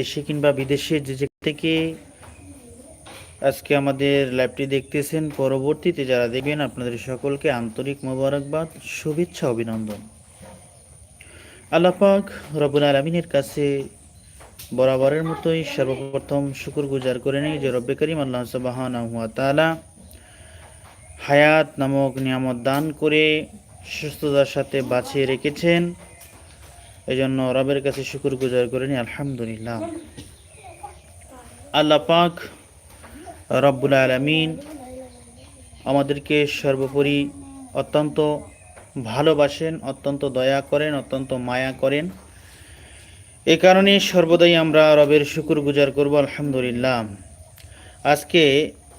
দেশে কিংবা বিদেশে যে যে থেকে আজকে আমাদের ল্যাবটি দেখতেছেন, পরবর্তীতে যারা দেখবেন, আপনাদের সকলকে আন্তরিক মোবারকবাদ, শুভেচ্ছা, অভিনন্দন। আল্লাপাক রবুল আলমিনের কাছে বরাবরের মতোই সর্বপ্রথম শুকুর গুজার করে নেই যে রব্বে করিম আল্লাহ সুবাহান তালা হায়াত নামক নিয়ামত দান করে সুস্থতার সাথে বাঁচিয়ে রেখেছেন। এই জন্য রবের কাছে শুকুর গুজার করে নিই, আলহামদুলিল্লাহ। আল্লাহ পাক রব্বুল আলমিন আমাদেরকে সর্বোপরি অত্যন্ত ভালোবাসেন, অত্যন্ত দয়া করেন, অত্যন্ত মায়া করেন। এ কারণে সর্বদাই আমরা রবের শুকুর গুজার করব, আলহামদুলিল্লাহ। আজকে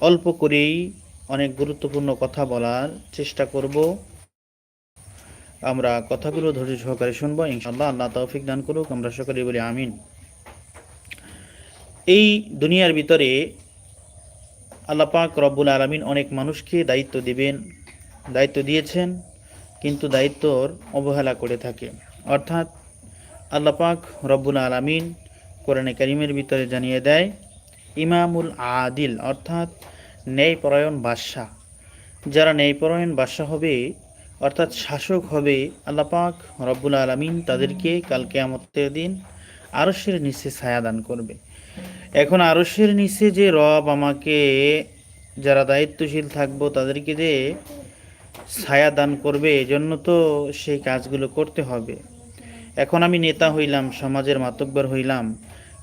অল্প করেই অনেক গুরুত্বপূর্ণ কথা বলার চেষ্টা করব। আমরা কথাগুলো ধৈর্য সহকারে শুনব ইনশাল্লাহ আল্লাহ তৌফিক দান করুক, আমরা সকলেই বলি আমিন। এই দুনিয়ার ভিতরে আল্লাহ পাক রব্বুল আলমিন অনেক মানুষকে দায়িত্ব দিবেন, দায়িত্ব দিয়েছেন, কিন্তু দায়িত্বর অবহেলা করে থাকে। অর্থাৎ আল্লাহ পাক রব্বুল আলমিন কোরআনে করিমের ভিতরে জানিয়ে দেয়, ইমামুল আদিল, অর্থাৎ ন্যায়পরায়ণ বাদশাহ। যারা ন্যায়পরায়ণ বাদশাহ হবে অর্থাৎ শাসক হবে আল্লাহ পাক রব্বুল আলমিন তাদেরকে কালকে আমতের দিন আরশের নিচে ছায়া দান করবে। এখন আরশের নিচে যে রব আমাকে, যারা দায়িত্বশীল থাকব তাদেরকে যে ছায়া দান করবে, এজন্য তো সেই কাজগুলো করতে হবে। এখন আমি নেতা হইলাম, সমাজের মাতব্বর হইলাম,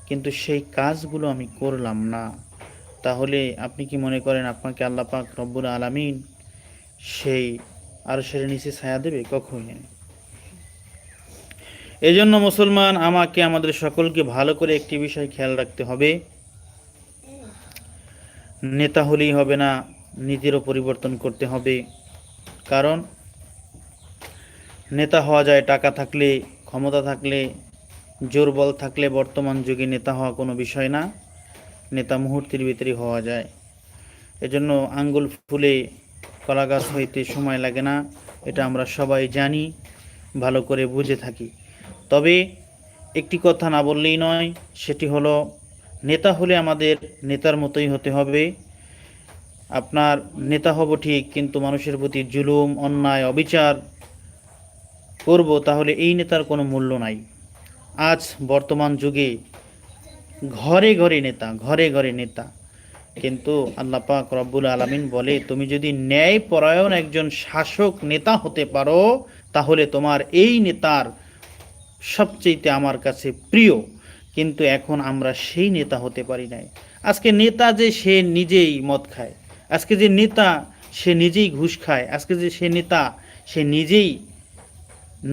কিন্তু সেই কাজগুলো আমি করলাম না। তাহলে আপনি কি মনে করেন আপনাকে আল্লাহ পাক রব্বুল আলামিন সেই আরশের নিচে ছায়া দেবে কখনই এই জন্য মুসলমান, আমাকে আমাদের সকলকে ভালো করে একটি বিষয় খেয়াল রাখতে হবে। নেতা হলেই হবে না নীতিরও পরিবর্তন করতে হবে। কারণ নেতা হওয়া যায় টাকা থাকলে, ক্ষমতা থাকলে, জোর বল থাকলে বর্তমান যুগে নেতা হওয়া কোনো বিষয় না। নেতা মুহূর্তের ভিতরে হওয়া যায়। এজন্য আঙ্গুল ফুলে কলা গাছ হইতে সময় লাগে না, এটা আমরা সবাই জানি, ভালো করে বুঝে থাকি। তবে একটি কথা না বললেই নয়, সেটি হলো, নেতা হলে আমাদের নেতার মতোই হতে হবে। আপনার নেতা হব ঠিক, কিন্তু মানুষের প্রতি জুলুম, অন্যায়, অবিচার করব, তাহলে এই নেতার কোনো মূল্য নাই। আজ বর্তমান যুগে ঘরে ঘরে নেতা, ঘরে ঘরে নেতা। কিন্তু আল্লাহ পাক রব্বুল আলমিন বলে, তুমি যদি ন্যায় পরায়ণ একজন শাসক নেতা হতে পারো, তাহলে তোমার এই নেতার সবচেয়ে আমার কাছে প্রিয়। কিন্তু এখন আমরা সেই নেতা হতে পারি নাই। আজকে নেতা যে সে নিজেই মদ খায়, আজকে যে নেতা সে নিজেই ঘুষ খায়, আজকে যে সে নেতা সে নিজেই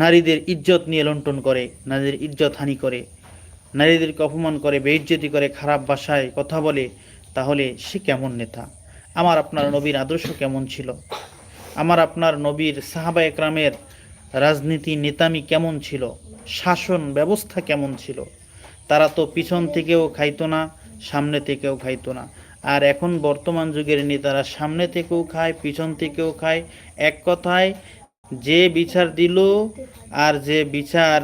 নারীদের ইজ্জত নিয়ে লন্ঠন করে, নারীদের ইজ্জত হানি করে, নারীদেরকে অপমান করে, বেইজ্জতি করে, খারাপ ভাষায় কথা বলে তাহলে সে কেমন নেতা? আমার আপনার নবীর আদর্শ কেমন ছিল? আমার আপনার নবীর সাহাবা একরামের রাজনীতি নেতামি কেমন ছিল? শাসন ব্যবস্থা কেমন ছিল? তারা তো পিছন থেকেও খাইতো না, সামনে থেকেও খাইতো না। আর এখন বর্তমান যুগের নেতারা সামনে থেকেও খায়, পিছন থেকেও খায়। এক কথায়, যে বিচার দিল আর যে বিচার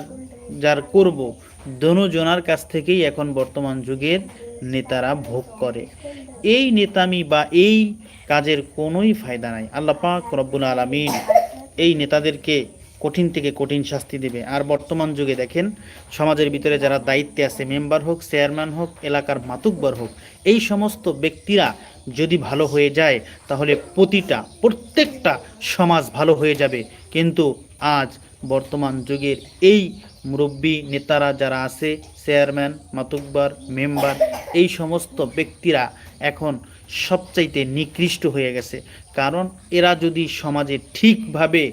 যার করব, দনুজনার কাছ থেকেই এখন বর্তমান যুগের নেতারা ভোগ করে। এই নেতামি বা এই কাজের কোনোই ফায়দা নাই। আল্লাহ পাক রব্বুল আলমিন এই নেতাদেরকে কঠিন থেকে কঠিন শাস্তি দেবে। আর বর্তমান যুগে দেখেন, সমাজের ভিতরে যারা দায়িত্বে আছে, মেম্বার হোক, চেয়ারম্যান হোক, এলাকার মাতুকবার হোক, এই সমস্ত ব্যক্তিরা যদি ভালো হয়ে যায়, তাহলে প্রতিটা, প্রত্যেকটা সমাজ ভালো হয়ে যাবে। কিন্তু আজ বর্তমান যুগের এই মুরব্বী নেতারা যারা আছে চেয়ারম্যান মাতুকবার মেম্বার, এই সমস্ত ব্যক্তিরা এখন সবচাইতে নিকৃষ্ট হয়ে গেছে। কারণ এরা যদি সমাজে ঠিকভাবে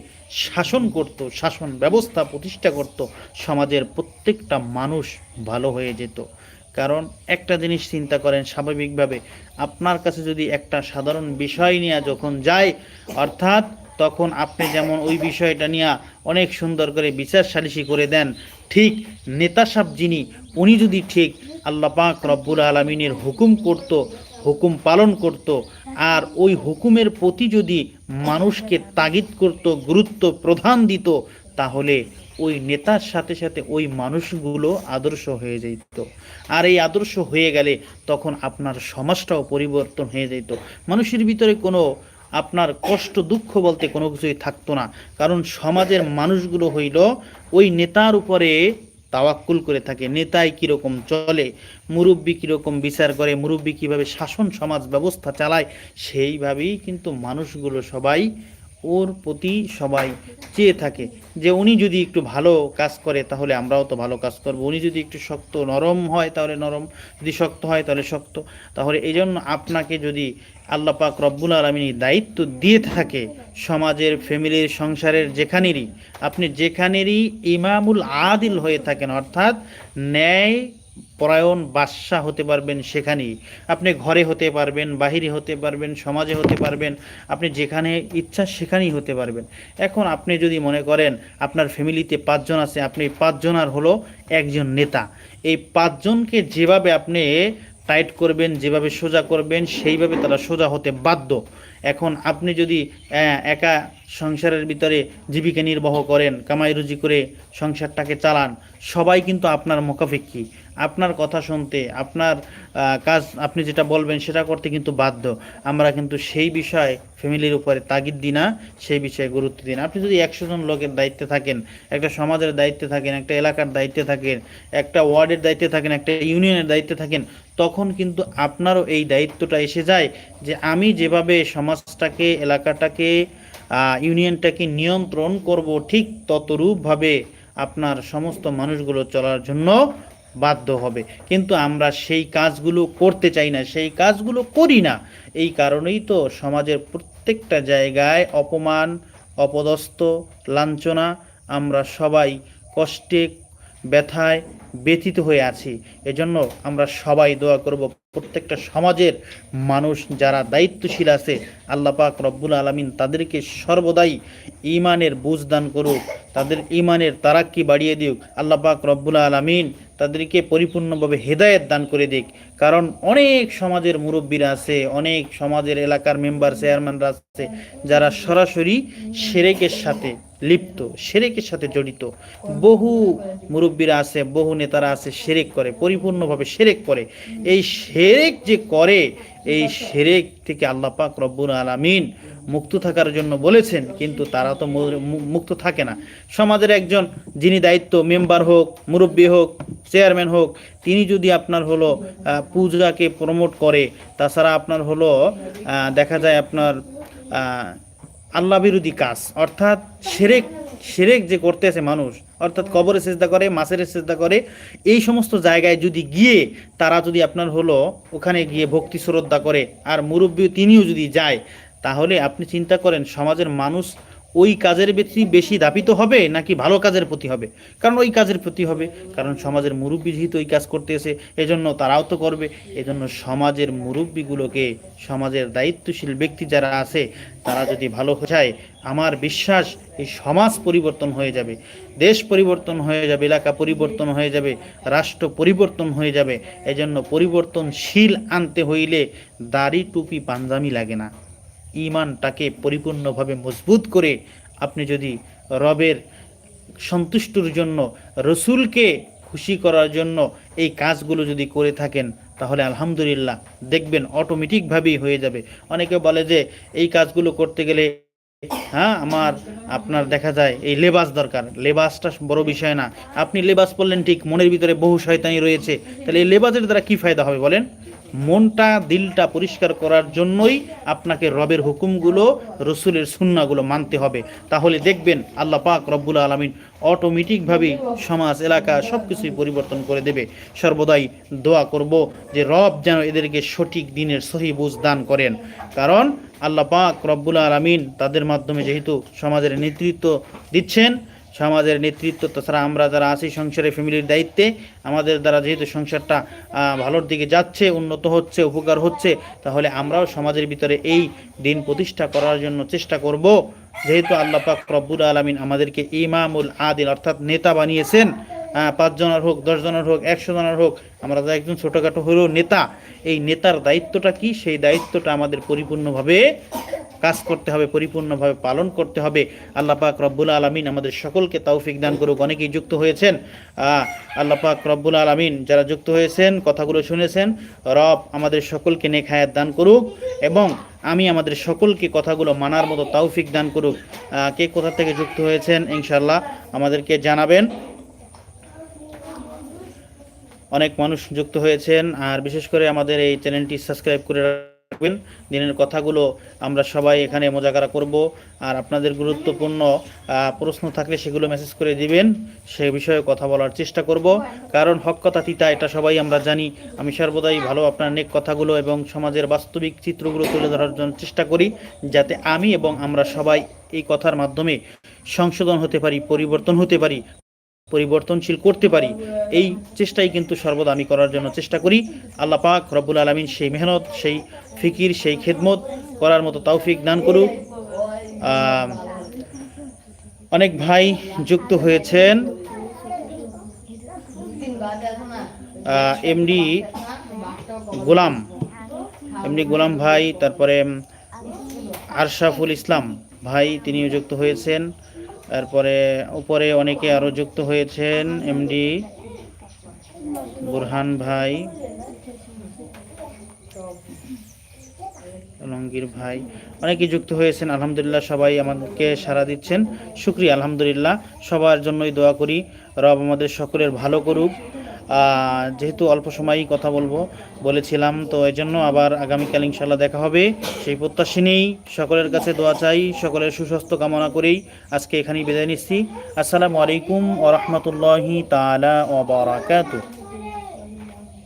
শাসন করত, শাসন ব্যবস্থা প্রতিষ্ঠা করত, সমাজের প্রত্যেকটা মানুষ ভালো হয়ে যেত। কারণ একটা জিনিস চিন্তা করেন স্বাভাবিকভাবে, আপনার কাছে যদি একটা সাধারণ বিষয় নিয়ে যখন যায়, অর্থাৎ তখন আপনি যেমন ওই বিষয়টা নিয়ে অনেক সুন্দর করে বিচার সালিসি করে দেন, ঠিক নেতা সাহেব যিনি, উনি যদি ঠিক আল্লাহ পাক রব্বুল আলমিনের হুকুম করত, হুকুম পালন করত, আর ওই হুকুমের প্রতি যদি মানুষকে তাগিদ করত, গুরুত্ব প্রধান দিত, তাহলে ওই নেতার সাথে সাথে ওই মানুষগুলো আদর্শ হয়ে যেত আর এই আদর্শ হয়ে গেলে তখন আপনার সমাজটাও পরিবর্তন হয়ে যেত মানুষের ভিতরে কোনো আপনার কষ্ট, দুঃখ বলতে কোনো কিছুই থাকতো না। কারণ সমাজের মানুষগুলো হইল ওই নেতার উপরে তাওয়াক্কুল করে থাকে। নেতাই কীরকম চলে, মুরব্বী কীরকম বিচার করে, মুরব্বী কীভাবে শাসন, সমাজ ব্যবস্থা চালায়, সেইভাবেই কিন্তু মানুষগুলো সবাই ওর প্রতি সবাই চেয়ে থাকে যে উনি যদি একটু ভালো কাজ করে তাহলে আমরাও তো ভালো কাজ করব। উনি যদি একটু শক্ত, নরম হয় তাহলে নরম, যদি শক্ত হয় তাহলে শক্ত। তাহলে এই জন্য আপনাকে যদি আল্লাহ পাক রব্বুল আলমিনী দায়িত্ব দিয়ে থাকে সমাজের, ফ্যামিলির, সংসারের যেখানেরই, আপনি যেখানেরই ইমামুল আদিল হয়ে থাকেন, অর্থাৎ ন্যায় পরায়ণ বাদশাহ হতে পারবেন সেখানেই। আপনি ঘরে হতে পারবেন, বাহিরে হতে পারবেন, সমাজে হতে পারবেন, আপনি যেখানে ইচ্ছা সেখানেই হতে পারবেন। এখন আপনি যদি মনে করেন আপনার ফ্যামিলিতে পাঁচজন আছে, আপনি পাঁচজনার হলো একজন নেতা। এই পাঁচজনকে যেভাবে আপনি টাইট করবেন, যেভাবে সোজা করবেন, সেইভাবে তারা সোজা হতে বাধ্য। এখন আপনি যদি একা সংসারের ভিতরে জীবিকা নির্বাহ করেন কামাই রুজি করে সংসারটাকে চালান, সবাই কিন্তু আপনার মোকাফিক্ষি আপনার কথা শুনতে, আপনার কাজ আপনি যেটা বলবেন সেটা করতে কিন্তু বাধ্য। আমরা কিন্তু সেই বিষয়ে ফ্যামিলির উপরে তাগিদ দিই না, সেই বিষয়ে গুরুত্ব দিই না। আপনি যদি একশো জন লোকের দায়িত্বে থাকেন, একটা সমাজের দায়িত্বে থাকেন, একটা এলাকার দায়িত্বে থাকেন, একটা ওয়ার্ডের দায়িত্বে থাকেন, একটা ইউনিয়নের দায়িত্বে থাকেন, তখন কিন্তু আপনারও এই দায়িত্বটা এসে যায় যে আমি যেভাবে সমাজটাকে, এলাকাটাকে ইউনিয়নটাকে নিয়ন্ত্রণ করব ঠিক ততরূপভাবে আপনার সমস্ত মানুষগুলো চলার জন্য বাধ্য হবে। কিন্তু আমরা সেই কাজগুলো করতে চাই না, সেই কাজগুলো করি না। এই কারণেই তো সমাজের প্রত্যেকটা জায়গায় অপমান, অপদস্থ, লাঞ্ছনা আমরা সবাই কষ্টে, ব্যথায় ব্যথিত হয়ে আছি। এজন্য আমরা সবাই দোয়া করব প্রত্যেকটা সমাজের মানুষ যারা দায়িত্বশীল আছে, আল্লাহ পাক রব্বুল আলমিন তাদেরকে সর্বদাই ইমানের বুঝ দান করুক, তাদের ইমানের তারাক্কি বাড়িয়ে দিক আল্লাহ পাক রব্বুল আলমিন তাদেরকে পরিপূর্ণভাবে হেদায়েত দান করে দিক। কারণ অনেক সমাজের মুরব্বীরা আছে, অনেক সমাজের এলাকার মেম্বার, চেয়ারম্যানরা আছে, যারা সরাসরি সেরেকের সাথে লিপ্ত, সেরেকের সাথে জড়িত। বহু মুরব্বীরা আছে, বহু নেতারা আছে, সেরেক করে, পরিপূর্ণভাবে সেরেক করে। এই সেরেক যে করে, এই সেরেক থেকে আল্লাহ পাক রব্বুল আলামিন মুক্ত থাকার জন্য বলেছেন, কিন্তু তারা তো মুক্ত থাকে না। সমাজের একজন যিনি দায়িত্ব, মেম্বার হোক, মুরব্বী হোক, চেয়ারম্যান হোক, তিনি যদি আপনার হলো পূজাকে প্রমোট করে, তাছাড়া আপনার হলো দেখা যায় আপনার আল্লাহ বিরোধী কাজ, অর্থাৎ সেরেক সেরেক যে করতে করতেছে মানুষ, অর্থাৎ কবরে চেষ্টা করে মাছের চেষ্টা করে, এই সমস্ত জায়গায় যদি গিয়ে তারা যদি আপনার হলো, ওখানে গিয়ে ভক্তি শ্রদ্ধা করে, আর মুরব্বী তিনিও যদি যায় তাহলে আপনি চিন্তা করেন, সমাজের মানুষ ওই কাজের প্রতি বেশি দাপিত হবে নাকি ভালো কাজের প্রতি হবে? কারণ ওই কাজের প্রতি হবে, কারণ সমাজের মুরব্বী যেহেতু ওই কাজ করতেছে এজন্য তারাও তো করবে। এজন্য সমাজের মুরব্বীগুলোকে, সমাজের দায়িত্বশীল ব্যক্তি যারা আছে, তারা যদি ভালো যায় আমার বিশ্বাস এই সমাজ পরিবর্তন হয়ে যাবে। দেশ পরিবর্তন হয়ে যাবে, এলাকা পরিবর্তন হয়ে যাবে, রাষ্ট্র পরিবর্তন হয়ে যাবে। এজন্য পরিবর্তনশীল আনতে হইলে দাড়ি টুপি পাঞ্জামি লাগে না। ইমানটাকে পরিপূর্ণভাবে মজবুত করে আপনি যদি রবের সন্তুষ্টর জন্য, রসুলকে খুশি করার জন্য এই কাজগুলো যদি করে থাকেন, তাহলে আলহামদুলিল্লাহ দেখবেন অটোমেটিকভাবেই হয়ে যাবে। অনেকে বলে যে, এই কাজগুলো করতে গেলে হ্যাঁ আমার, আপনার দেখা যায় এই লেবাস দরকার। লেবাসটা বড় বিষয় না। আপনি লেবাস পরলেন ঠিক, মনের ভিতরে বহু শয়তানি রয়েছে। তাহলে এই লেবাসের দ্বারা কি ফায়দা হবে বলেন? মনটা, দিলটা পরিষ্কার করার জন্যই আপনাকে রবের হুকুমগুলো, রসুলের সুন্নাগুলো মানতে হবে। তাহলে দেখবেন আল্লাহ পাক রব্বুল আলমিন অটোমেটিকভাবেই সমাজ, এলাকা সব কিছুই পরিবর্তন করে দেবে। সর্বদাই দোয়া করব যে রব যেন এদেরকে সঠিক দিনের সহি বুঝ দান করেন। কারণ আল্লাহ পাক রব্বুল আলমিন তাদের মাধ্যমে যেহেতু সমাজের নেতৃত্ব দিচ্ছেন সমাজের নেতৃত্ব তাছাড়া আমরা যারা আছি সংসারে ফ্যামিলির দায়িত্বে, আমাদের দ্বারা যেহেতু সংসারটা ভালোর দিকে যাচ্ছে, উন্নত হচ্ছে, উপকার হচ্ছে, তাহলে আমরাও সমাজের ভিতরে এই দিন প্রতিষ্ঠা করার জন্য চেষ্টা করব। যেহেতু আল্লাহ পাক রব্বুল আলমিন আমাদেরকে ইমামুল আদিল অর্থাৎ নেতা বানিয়েছেন আহ, পাঁচ জনের হোক দশ জনের হোক একশো জনের হোক আমরা তো একজন ছোটোখাটো হলেও নেতা এই নেতার দায়িত্বটা কি? সেই দায়িত্বটা আমাদের পরিপূর্ণভাবে কাজ করতে হবে পরিপূর্ণভাবে পালন করতে হবে। আল্লাহ পাক রব্বুল আলমিন আমাদের সকলকে তৌফিক দান করুক। অনেকেই যুক্ত হয়েছেন। আল্লাহ পাক রব্বুল আলমিন যারা যুক্ত হয়েছেন কথাগুলো শুনেছেন রব আমাদের সকলকে নেখায়াত দান করুক এবং আমি আমাদের সকলকে কথাগুলো মানার মতো তৌফিক দান করুক। কে কোথা থেকে যুক্ত হয়েছেন? ইনশাল্লাহ আমাদেরকে জানাবেন। অনেক মানুষ যুক্ত হয়েছেন, আর বিশেষ করে আমাদের এই চ্যানেলটি সাবস্ক্রাইব করে রাখবেন। দিনের কথাগুলো আমরা সবাই এখানে মোজাকারা করব, আর আপনাদের গুরুত্বপূর্ণ প্রশ্ন থাকলে সেগুলো মেসেজ করে দিবেন, সে বিষয়ে কথা বলার চেষ্টা করব। কারণ হক কথা, তিতা, এটা সবাই আমরা জানি। আমি সর্বদাই ভালো আপনার নেক কথাগুলো এবং সমাজের বাস্তবিক চিত্রগুলো তুলে ধরার জন্য চেষ্টা করি, যাতে আমি এবং আমরা সবাই এই কথার মাধ্যমে সংশোধন হতে পারি, পরিবর্তন হতে পারি। পরিবর্তনশীল করতে পারি, এই চেষ্টাই কিন্তু সর্বদা আমি করার জন্য চেষ্টা করি। আল্লাহ পাক রব্বুল আলমিন সেই মেহনত, সেই ফিকির, সেই খেদমত করার মতো তৌফিক দান করুক। অনেক ভাই যুক্ত হয়েছেন। এমডি গোলাম এমডি গোলাম ভাই, তারপরে আরশাফুল ইসলাম ভাই, তিনিও যুক্ত হয়েছেন। তারপরে উপরে অনেকে আরও যুক্ত হয়েছেন, এমডি বুরহান ভাই আলমগীর ভাই, অনেকে যুক্ত হয়েছেন, আলহামদুলিল্লাহ সবাই আমাদেরকে সাড়া দিচ্ছেন। শুক্রিয়া, আলহামদুলিল্লাহ, সবার জন্যই দোয়া করি, রব আমাদের সকলের ভালো করুক। যেহেতু অল্প সময়ই কথা বলব, বলেছিলাম, তো এই জন্য আবার আগামীকাল ইনশাল্লাহ দেখা হবে। সেই প্রত্যাশী নেই, সকলের কাছে দোয়া চাই, সকলের সুস্বাস্থ্য কামনা করেই আজকে এখানেই বিদায় নিচ্ছি। আসসালামু আলাইকুম ও রহমতুল্লাহি তালা ও বারাকাতুহ।